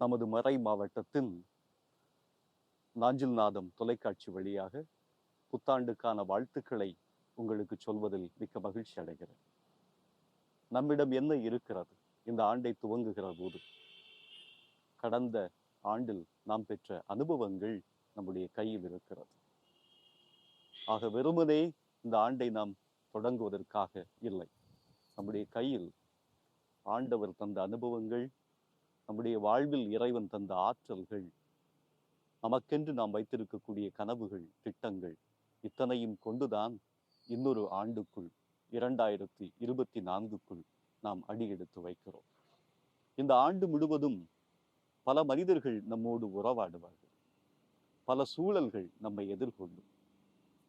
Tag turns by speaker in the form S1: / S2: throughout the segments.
S1: நமது மறை மாவட்டத்தின் நாஞ்சில் நாதம் தொலைக்காட்சி வழியாக புத்தாண்டுக்கான வாழ்த்துக்களை உங்களுக்கு சொல்வதில் மிக்க மகிழ்ச்சி அடைகிறேன். நம்மிடம் என்ன இருக்கிறது? இந்த ஆண்டை துவங்குகிற போது கடந்த ஆண்டில் நாம் பெற்ற அனுபவங்கள் நம்முடைய கையில் இருக்கிறது. ஆக வெறுமனே இந்த ஆண்டை நாம் தொடங்குவதற்காக இல்லை. நம்முடைய கையில் ஆண்டவர் தந்த அனுபவங்கள் நம்முடைய வாழ்வில் இறைவன் தந்த ஆற்றல்கள் நமக்கென்று நாம் வைத்திருக்கக்கூடிய கனவுகள் திட்டங்கள் இத்தனையும் கொண்டுதான் இன்னொரு ஆண்டுக்குள் இரண்டாயிரத்தி இருபத்தி நான்குக்குள் நாம் அடியெடுத்து வைக்கிறோம். இந்த ஆண்டு முழுவதும் பல மனிதர்கள் நம்மோடு உறவாடுவார்கள். பல சூழல்கள் நம்மை எதிர்கொள்ளும்.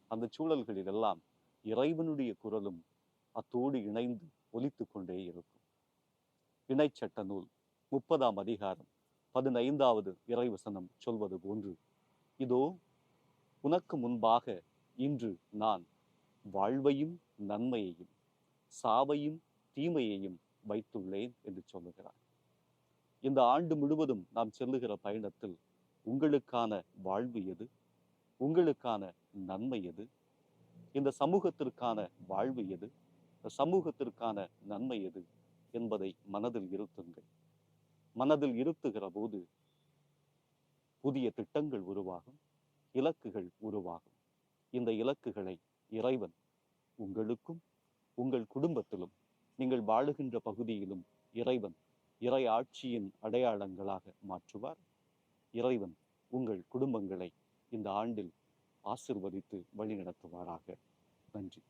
S1: அந்த சூழல்களில் எல்லாம் இறைவனுடைய குரலும் அத்தோடு இணைந்து ஒலித்து கொண்டே இருக்கும் இணைச்சட்ட நூல் முப்பதாம் அதிகாரம் பதினைந்தாவது இறைவசனம் சொல்வது போன்று. இதோ உனக்கு முன்பாக இன்று நான் வாழ்வையும் நன்மையையும் சாவையும் தீமையையும் வைத்துள்ளேன் என்று சொல்லுகிறார். இந்த ஆண்டு முழுவதும் நாம் செல்லுகிற பயணத்தில் உங்களுக்கான வாழ்வு எது? உங்களுக்கான நன்மை எது? இந்த சமூகத்திற்கான வாழ்வு எது? இந்த சமூகத்திற்கான நன்மை எது? என்பதை மனதில் இருத்துங்கள். மனதில் இருத்துகிற போது புதிய திட்டங்கள் உருவாகும் இலக்குகள் உருவாகும். இந்த இலக்குகளை இறைவன் உங்களுக்கும் உங்கள் குடும்பத்திலும் நீங்கள் வாழுகின்ற பகுதியிலும் இறைவன் இறை ஆட்சியின் அடையாளங்களாக மாற்றுவார். இறைவன் உங்கள் குடும்பங்களை இந்த ஆண்டில் ஆசிர்வதித்து வழிநடத்துவாராக. நன்றி.